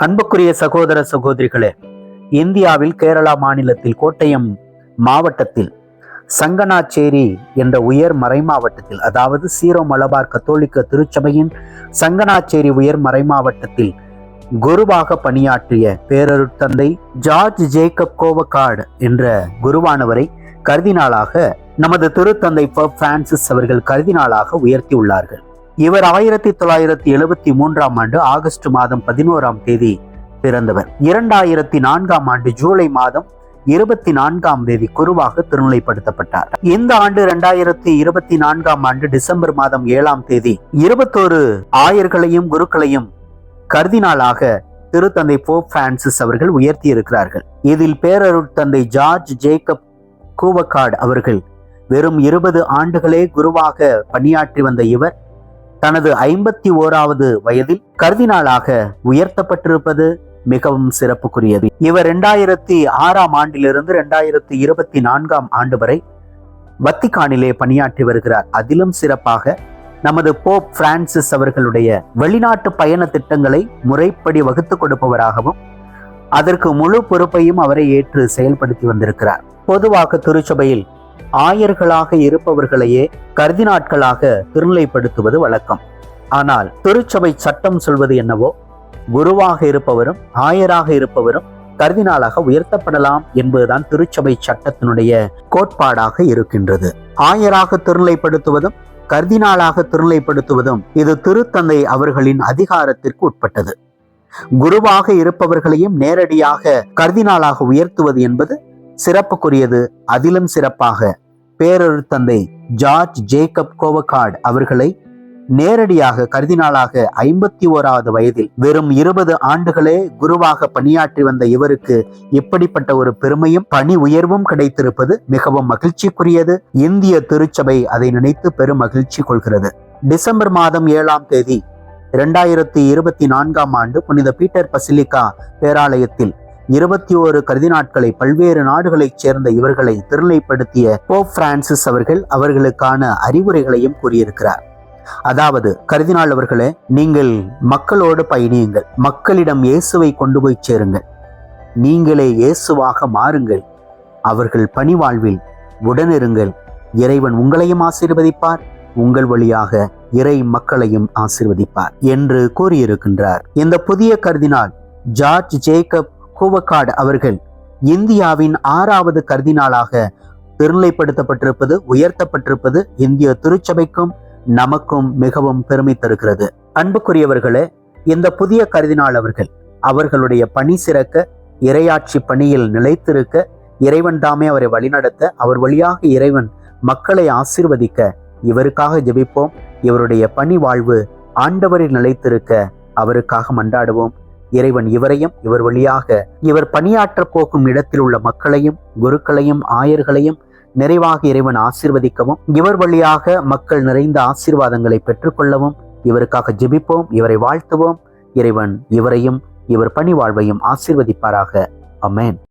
அன்புக்குரிய சகோதர சகோதரிகளே இந்தியாவில் கேரளா மாநிலத்தில் கோட்டயம் மாவட்டத்தில் சங்கனாச்சேரி என்ற உயர் மறைமாவட்டத்தில் அதாவது சீரோ மலபார் கத்தோலிக்க திருச்சபையின் சங்கனாச்சேரி உயர் மறைமாவட்டத்தில் குருவாக பணியாற்றிய பேரருட்தந்தை ஜார்ஜ் ஜேக்கப் கோவக்கார்டு என்ற குருவானவரை கருதினாளாக நமது திருத்தந்தை பிரான்சிஸ் அவர்கள் கருதினாளாக உயர்த்தியுள்ளார்கள். இவர் ஆயிரத்தி தொள்ளாயிரத்தி எழுபத்தி மூன்றாம் ஆண்டு ஆகஸ்ட் மாதம் பதினோராம் தேதி பிறந்தவர். இரண்டாயிரத்தி நான்காம் ஆண்டு ஜூலை மாதம் இருபத்தி நான்காம் தேதி குருவாக திருநிலைப்படுத்தப்பட்டார். இந்த ஆண்டு இரண்டாயிரத்தி இருபத்தி நான்காம் ஆண்டு டிசம்பர் மாதம் ஏழாம் தேதி இருபத்தோரு ஆயர்களையும் குருக்களையும் கர்தினாலாக திருத்தந்தை போப் பிரான்சிஸ் அவர்கள் உயர்த்தி இருக்கிறார்கள் இதில் பேரருட்தந்தை ஜார்ஜ் ஜேக்கப் கூவக்காட் அவர்கள் வெறும் இருபது ஆண்டுகளே குருவாக பணியாற்றி வந்த இவர் தனது ஐம்பத்தி ஓராவது வயதில் கர்தினாலாக உயர்த்தப்பட்டிருப்பது மிகவும் சிறப்புக்குரியது. இவர் இரண்டாயிரத்தி ஆறாம் ஆண்டிலிருந்து இரண்டாயிரத்தி இருபத்தி நான்காம் ஆண்டு வரை வத்திகானிலே பணியாற்றி வருகிறார். அதிலும் சிறப்பாக நமது போப் பிரான்சிஸ் அவர்களுடைய வெளிநாட்டு பயண திட்டங்களை முறைப்படி வகுத்து கொடுப்பவராகவும் அதற்கு முழு பொறுப்பையும் அவரை ஏற்று செயல்படுத்தி வந்திருக்கிறார். பொதுவாக திருச்சபையில் ஆயர்களாக இருப்பவர்களையே கர்தினாட்களாக திருநிலைப்படுத்துவது வழக்கம். ஆனால் திருச்சபை சட்டம் சொல்வது என்னவோ? குருவாக இருப்பவரும் ஆயராக இருப்பவரும் கர்தினாலாக உயர்த்தப்படலாம் என்பதுதான் திருச்சபை சட்டத்தினுடைய கோட்பாடாக இருக்கின்றது. ஆயராக திருநிலைப்படுத்துவதும் கர்தினாலாக திருநிலைப்படுத்துவதும் இது திருத்தந்தை அவர்களின் அதிகாரத்திற்கு உட்பட்டது. குருவாக இருப்பவர்களையும் நேரடியாக கர்தினாலாக உயர்த்துவது என்பது சிறப்புக்குரியது அதிலும் சிறப்பாக. பேரொரு தந்தை ஜார்ஜ் ஜேக்கப் கோவகார்ட் அவர்களை நேரடியாக கருதினாளாக ஐம்பத்தி ஓராவது வயதில். வெறும் இருபது ஆண்டுகளே குருவாக பணியாற்றி வந்த இவருக்கு இப்படிப்பட்ட ஒரு பெருமையும் பணி உயர்வும் கிடைத்திருப்பது மிகவும் மகிழ்ச்சிக்குரியது. இந்திய திருச்சபை அதை நினைத்து பெரும் மகிழ்ச்சி கொள்கிறது. டிசம்பர் மாதம் ஏழாம் தேதி இரண்டாயிரத்தி இருபத்தி நான்காம் ஆண்டு புனித பீட்டர் பசிலிக்கா பேராலயத்தில் இருபத்தி ஓரு கருதி நாட்களை பல்வேறு நாடுகளைச் சேர்ந்த இவர்களை திருநிலைப்படுத்திய போப் பிரான்சிஸ் அவர்கள் அவர்களுக்கான அறிவுரைகளையும் கூறியிருக்கிறார். அதாவது கருதினால் அவர்களே நீங்கள் மக்களோடு பயணியுங்கள். மக்களிடம் இயேசுவை கொண்டு போய் சேருங்கள். நீங்களே இயேசுவாக மாறுங்கள். அவர்கள் பணிவாழ்வில் உடனிருங்கள். இறைவன் உங்களையும் ஆசீர்வதிப்பார். உங்கள் வழியாக இறை மக்களையும் ஆசீர்வதிப்பார் என்று கூறியிருக்கின்றார். இந்த புதிய கருதினால் ஜார்ஜ் ஜேக்கப் கூவக்காட் அவர்கள் இந்தியாவின் ஆறாவது கர்தினாலாக திருநிலைப்படுத்தப்பட்டிருப்பது உயர்த்தப்பட்டிருப்பது இந்திய திருச்சபைக்கும் நமக்கும் மிகவும் பெருமை தருகிறது. அன்புக்குரியவர்களே இந்த புதிய கருதினால் அவர்கள் அவர்களுடைய பணி சிறக்க இரையாட்சி பணியில் நிலைத்திருக்க இறைவன் தாமே அவரை வழிநடத்த அவர் வழியாக இறைவன் மக்களை ஆசிர்வதிக்க இவருக்காக ஜெபிப்போம். இவருடைய பணி வாழ்வு ஆண்டவரில் நிலைத்திருக்க அவருக்காக மன்றாடுவோம். இறைவன் இவரையும் இவர் வழியாக இவர் பணியாற்ற போக்கும் இடத்தில் உள்ள மக்களையும் குருக்களையும் ஆயர்களையும் நிறைவாக இறைவன் ஆசிர்வதிக்கவும் இவர் வழியாக மக்கள் நிறைந்த ஆசீர்வாதங்களை பெற்றுக்கொள்ளவும் இவருக்காக ஜெபிப்போம் இவரை வாழ்த்துவோம். இறைவன் இவரையும் இவர் பணி வாழ்வையும் ஆசீர்வதிப்பாராக. அமேன்